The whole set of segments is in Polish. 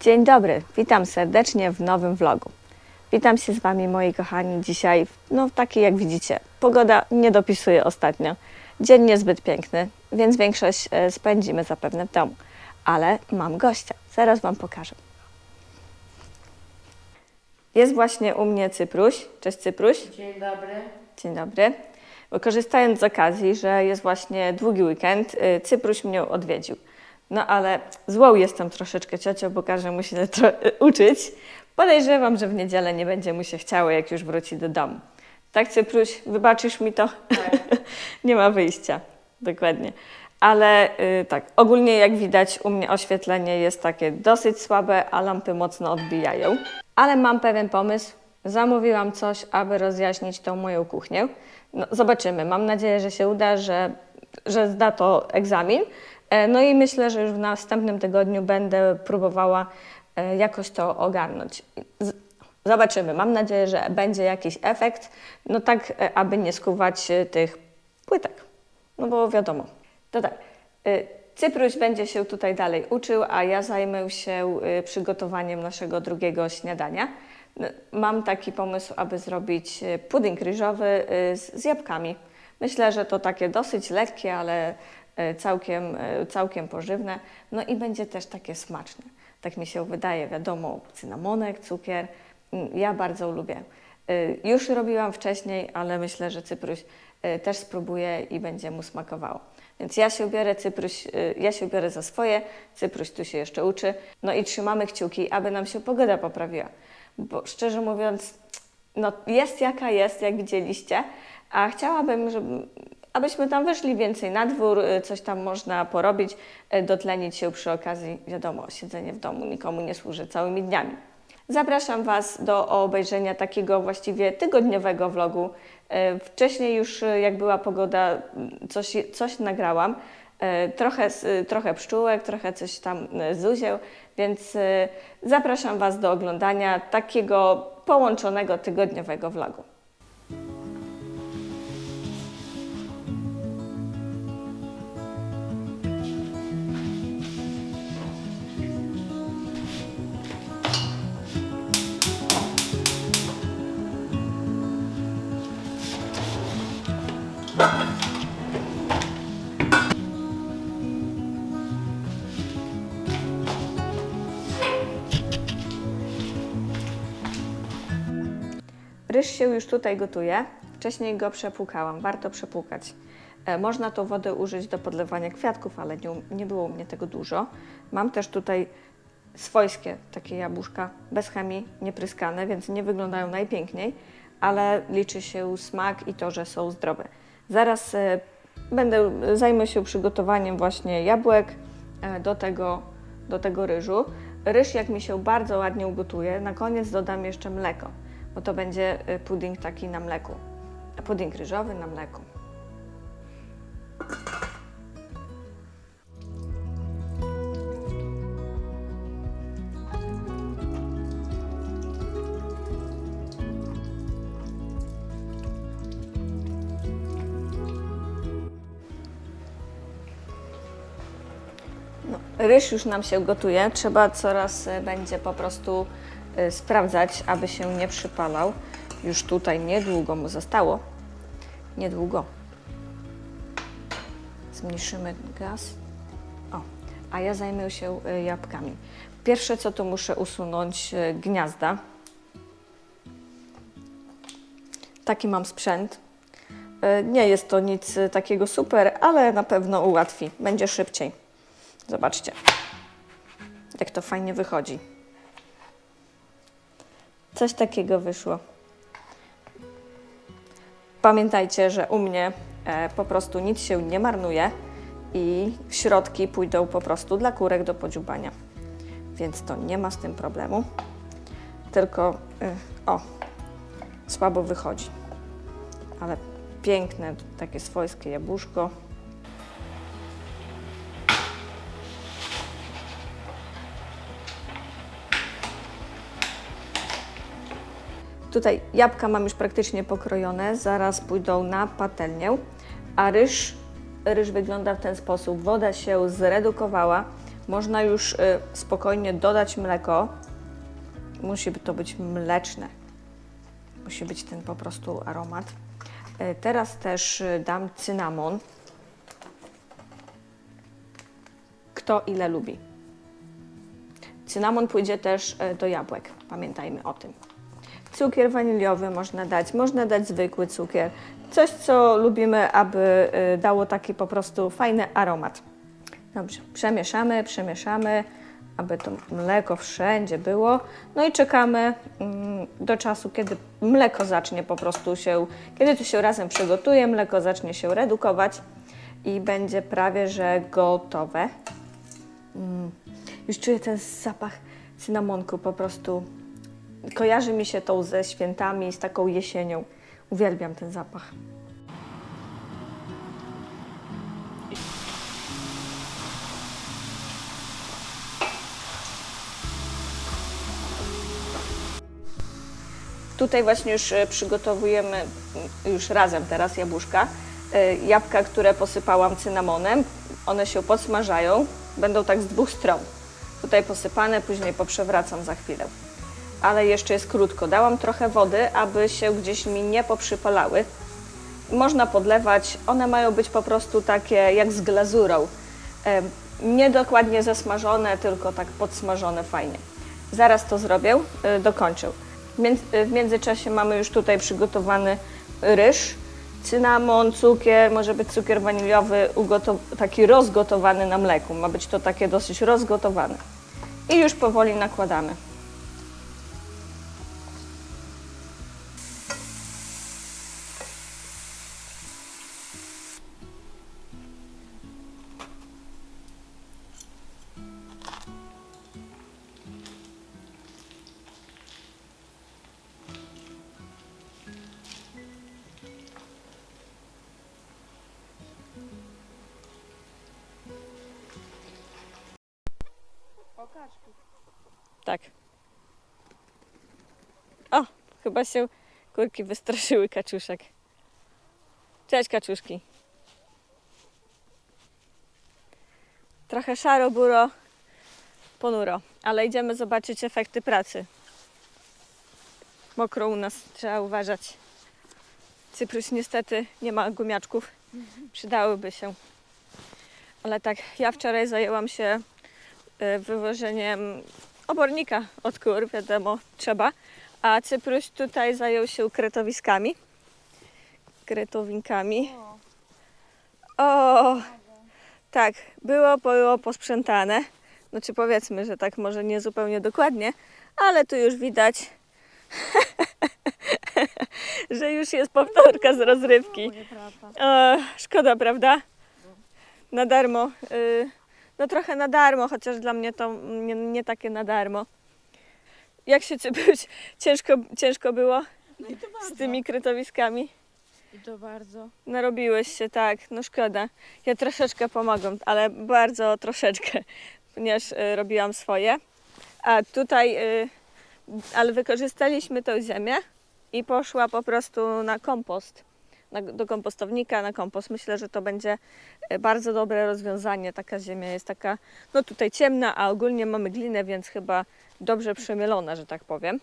Dzień dobry, witam serdecznie w nowym vlogu. Witam się z Wami, moi kochani, dzisiaj, no taki jak widzicie, pogoda nie dopisuje ostatnio. Dzień niezbyt piękny, więc większość e, spędzimy zapewne w domu. Ale mam gościa, zaraz Wam pokażę. Jest właśnie u mnie Cypruś. Cześć Cypruś. Dzień dobry. Dzień dobry. Bo korzystając z okazji, że jest właśnie długi weekend, y, Cypruś mnie odwiedził. No ale złą jestem troszeczkę ciocią, bo każe mu się uczyć. Podejrzewam, że w niedzielę nie będzie mu się chciało, jak już wróci do domu. Tak, Cypruś, wybaczysz mi to? nie ma wyjścia. Dokładnie. Ale y, tak, ogólnie jak widać u mnie oświetlenie jest takie dosyć słabe, a lampy mocno odbijają. Ale mam pewien pomysł. Zamówiłam coś, aby rozjaśnić tą moją kuchnię. No, zobaczymy. Mam nadzieję, że się uda, że, że zda to egzamin. E, No i myślę, że już w następnym tygodniu będę próbowała e, jakoś to ogarnąć. Zobaczymy. Mam nadzieję, że będzie jakiś efekt, no tak, e, aby nie skuwać tych płytek. No bo wiadomo. To tak. Cypruś będzie się tutaj dalej uczył, a ja zajmę się przygotowaniem naszego drugiego śniadania. N- Mam taki pomysł, aby zrobić pudding ryżowy z, jabłkami. Myślę, że to takie dosyć lekkie, ale całkiem, y, całkiem pożywne. No i będzie też takie smaczne. Tak mi się wydaje, wiadomo, cynamonek, cukier. Mm, Ja bardzo lubię. Y, Już robiłam wcześniej, ale myślę, że Cypruś też spróbuje i będzie mu smakowało. Więc ja się biorę, Cypruś, ja się biorę za swoje, Cypruś tu się jeszcze uczy. No i trzymamy kciuki, aby nam się pogoda poprawiła. Bo szczerze mówiąc, no jest jaka jest, jak widzieliście, a chciałabym, żeby, abyśmy tam wyszli więcej na dwór, y, coś tam można porobić, y, dotlenić się przy okazji, wiadomo, siedzenie w domu nikomu nie służy całymi dniami. Zapraszam Was do obejrzenia takiego właściwie tygodniowego vlogu. E, Wcześniej już jak była pogoda, coś, coś nagrałam. Trochę, trochę pszczółek, trochę coś tam zuzieł, więc zapraszam Was do oglądania takiego połączonego tygodniowego vlogu. Ryż się już tutaj gotuje. Wcześniej go przepłukałam. Warto przepłukać. E, Można tą wodę użyć do podlewania kwiatków, ale nie, nie było u mnie tego dużo. Mam też tutaj swojskie takie jabłuszka, bez chemii, niepryskane, więc nie wyglądają najpiękniej, ale liczy się smak i to, że są zdrowe. Zaraz e, będę, zajmę się przygotowaniem właśnie jabłek e, do tego, do tego ryżu. Ryż jak mi się bardzo ładnie ugotuje, na koniec dodam jeszcze mleko, bo to będzie e, pudding taki na mleku. Pudding ryżowy na mleku. No, ryż już nam się gotuje. Trzeba coraz e, będzie po prostu sprawdzać, aby się nie przypalał. Już tutaj niedługo mu zostało. Niedługo. Zmniejszymy gaz. O, a ja zajmę się e, jabłkami. Pierwsze co to muszę usunąć e, gniazda. Taki mam sprzęt. Nie jest to nic takiego super, ale na pewno ułatwi. Będzie szybciej. Zobaczcie, jak to fajnie wychodzi. Coś takiego wyszło. Pamiętajcie, że u mnie e, po prostu nic się nie marnuje i środki pójdą po prostu dla kurek do podziubania. Więc to nie ma z tym problemu. Tylko, e, o, słabo wychodzi. Ale piękne, takie swojskie jabłuszko. Tutaj jabłka mam już praktycznie pokrojone, zaraz pójdą na patelnię, a ryż, ryż wygląda w ten sposób. Woda się zredukowała, Można już y, spokojnie dodać mleko. Musi to być mleczne. Musi być ten po prostu aromat. Y, Teraz też y, dam cynamon. Kto ile lubi. Cynamon pójdzie też do jabłek. Pamiętajmy o tym. Cukier waniliowy można dać, można dać zwykły cukier. Coś, co lubimy, aby y, dało taki po prostu fajny aromat. Dobrze, przemieszamy, przemieszamy, aby to mleko wszędzie było. No i czekamy mm, do czasu, kiedy mleko zacznie po prostu się, kiedy to się razem przygotuje, mleko zacznie się redukować i będzie prawie że gotowe. Mm, już czuję ten zapach cynamonku po prostu. Kojarzy mi się to ze świętami, z taką jesienią. Uwielbiam ten zapach. Tutaj właśnie już e, przygotowujemy, m, już razem teraz jabłuszka. E, Jabłka, które posypałam cynamonem, one się podsmażają, będą tak z dwóch stron. Tutaj posypane, później poprzewracam za chwilę. Ale jeszcze jest krótko. Dałam trochę wody, aby się gdzieś mi nie poprzypalały. Można podlewać, one mają być po prostu takie jak z glazurą. Nie dokładnie zasmażone, tylko tak podsmażone fajnie. Zaraz to zrobię, e, dokończę. E, W międzyczasie mamy już tutaj przygotowany ryż, cynamon, cukier, może być cukier waniliowy, taki rozgotowany na mleku. Ma być to takie dosyć rozgotowane. I już powoli nakładamy. Tak. O, chyba się kurki wystraszyły kaczuszek. Cześć kaczuszki. Trochę szaro, buro, ponuro, ale idziemy zobaczyć efekty pracy. Mokro u nas, trzeba uważać. Cyprus niestety nie ma gumiaczków, przydałyby się. Ale tak, ja wczoraj zajęłam się e, wywożeniem obornika od kur, wiadomo, trzeba. A Cypruś tutaj zajął się kretowiskami. Kretowinkami. O, tak, było, było posprzątane. Znaczy powiedzmy, że tak może nie zupełnie dokładnie, ale tu już widać, że już jest powtórka z rozrywki. E, szkoda, prawda? Na darmo. Y, no trochę na darmo, chociaż dla mnie to nie, nie takie na darmo. Jak się Cypruś, ciężko, ciężko było No i to bardzo. z tymi kretowiskami? I to bardzo. Narobiłeś się, tak, no szkoda. Ja troszeczkę pomogłam, ale bardzo troszeczkę, ponieważ y, robiłam swoje. A tutaj, y, ale wykorzystaliśmy tą ziemię i poszła po prostu na kompost, na, do kompostownika, na kompost. Myślę, że to będzie y, bardzo dobre rozwiązanie. Taka ziemia jest taka, no tutaj ciemna, a ogólnie mamy glinę, więc chyba dobrze przemielona, że tak powiem.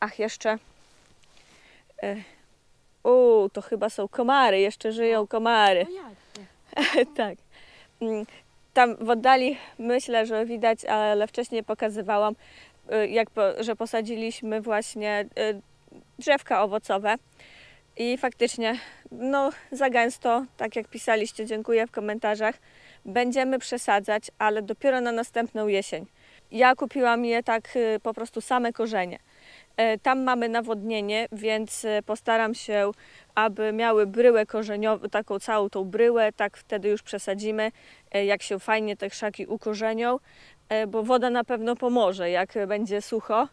Ach, jeszcze... Y, u, to chyba są komary, jeszcze żyją komary. No tak. Mm, Tam w oddali myślę, że widać, ale wcześniej pokazywałam, y, jak że posadziliśmy właśnie drzewka owocowe. I faktycznie, no za gęsto, tak jak pisaliście, dziękuję w komentarzach, będziemy przesadzać, ale dopiero na następną jesień. Ja kupiłam je tak y, po prostu same korzenie. E, Tam mamy nawodnienie, więc e, postaram się, aby miały bryłę korzeniową, taką całą tą bryłę, tak wtedy już przesadzimy, e, jak się fajnie te krzaki ukorzenią, e, bo woda na pewno pomoże, jak będzie sucho,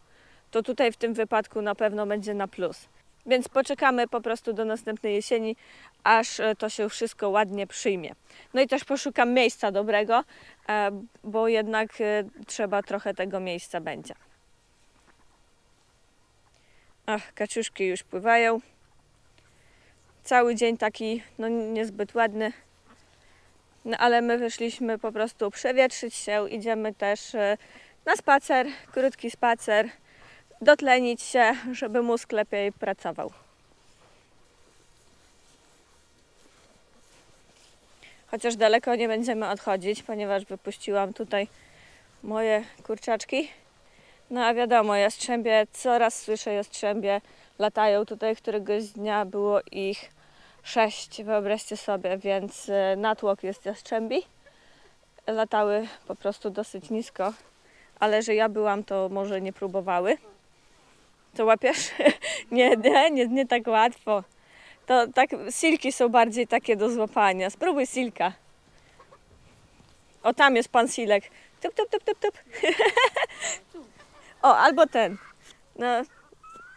to tutaj w tym wypadku na pewno będzie na plus. Więc poczekamy po prostu do następnej jesieni, aż e, to się wszystko ładnie przyjmie. No i też poszukam miejsca dobrego, e, bo jednak e, trzeba trochę tego miejsca będzie. Ach, kaczuszki już pływają. Cały dzień taki, no niezbyt ładny. No ale my wyszliśmy po prostu przewietrzyć się. Idziemy też na spacer, krótki spacer, dotlenić się, żeby mózg lepiej pracował. Chociaż daleko nie będziemy odchodzić, ponieważ wypuściłam tutaj moje kurczaczki. No a wiadomo, jastrzębie, coraz słyszę jastrzębie, latają tutaj, któregoś dnia było ich sześć, wyobraźcie sobie, więc e, natłok jest jastrzębi. Latały po prostu dosyć nisko, ale że ja byłam, to może nie próbowały. Co łapiesz? nie, nie, nie, nie tak łatwo. To tak, silki są bardziej takie do złapania. Spróbuj silka. O, tam jest pan silek. Tup, tup, tup, tup, tup. o, albo ten. No,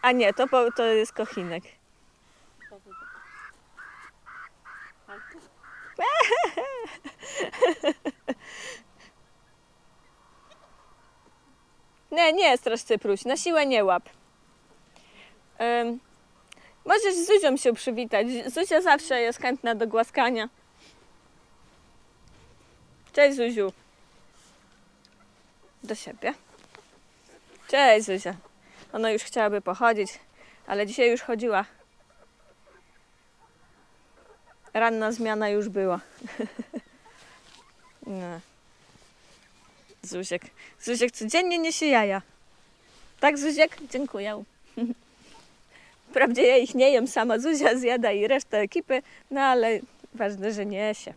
a nie, to, to jest kochinek. Nie, nie strasz Cypruś, na siłę nie łap. Możesz z Zuzią się przywitać. Zuzia zawsze jest chętna do głaskania. Cześć Zuziu. Do siebie. Cześć Zuzia. Ona już chciałaby pochodzić, ale dzisiaj już chodziła. Ranna zmiana już była. No. Zuziek. Zuziek codziennie niesie jaja. Tak, Zuziek? Dziękuję. Wprawdzie ja ich nie jem sama, Zuzia zjada i reszta ekipy, no ale ważne, że niesie.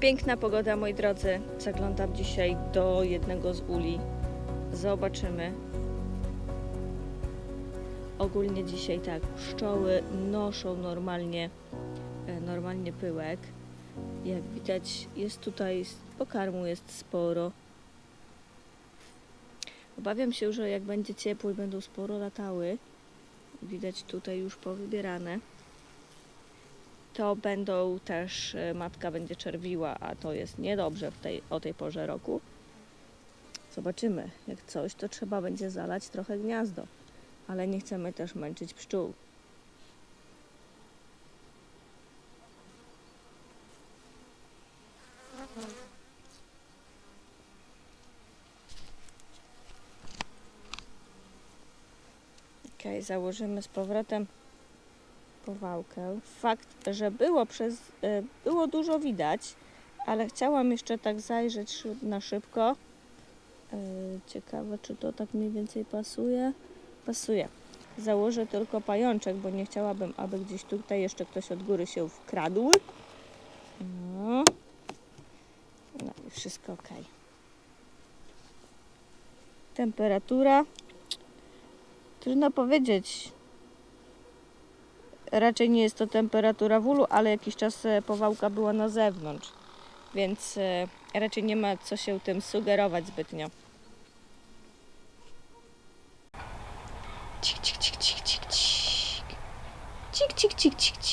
Piękna pogoda, moi drodzy. Zaglądam dzisiaj do jednego z uli. Zobaczymy. Ogólnie dzisiaj tak, pszczoły noszą normalnie, e, normalnie pyłek. Jak widać, jest tutaj pokarmu jest sporo. Obawiam się, że jak będzie ciepło i będą sporo latały, widać tutaj już powybierane, to będą też, e, matka będzie czerwiła, a to jest niedobrze w tej, o tej porze roku. Zobaczymy, jak coś, to trzeba będzie zalać trochę gniazdo, ale nie chcemy też męczyć pszczół. Ok, założymy z powrotem powałkę. Fakt, że było przez, y, było dużo widać, ale chciałam jeszcze tak zajrzeć na szybko. Y, Ciekawe, czy to tak mniej więcej pasuje. Pasuje. Założę tylko pajączek, bo nie chciałabym, aby gdzieś tutaj jeszcze ktoś od góry się wkradł. No, no i wszystko ok. Temperatura. Trudno powiedzieć. Raczej nie jest to temperatura w ulu, ale jakiś czas e, powałka była na zewnątrz, więc e, raczej nie ma co się tym sugerować zbytnio. Cik, cik, cik, cik, cik. Cik, cik, cik, cik, cik.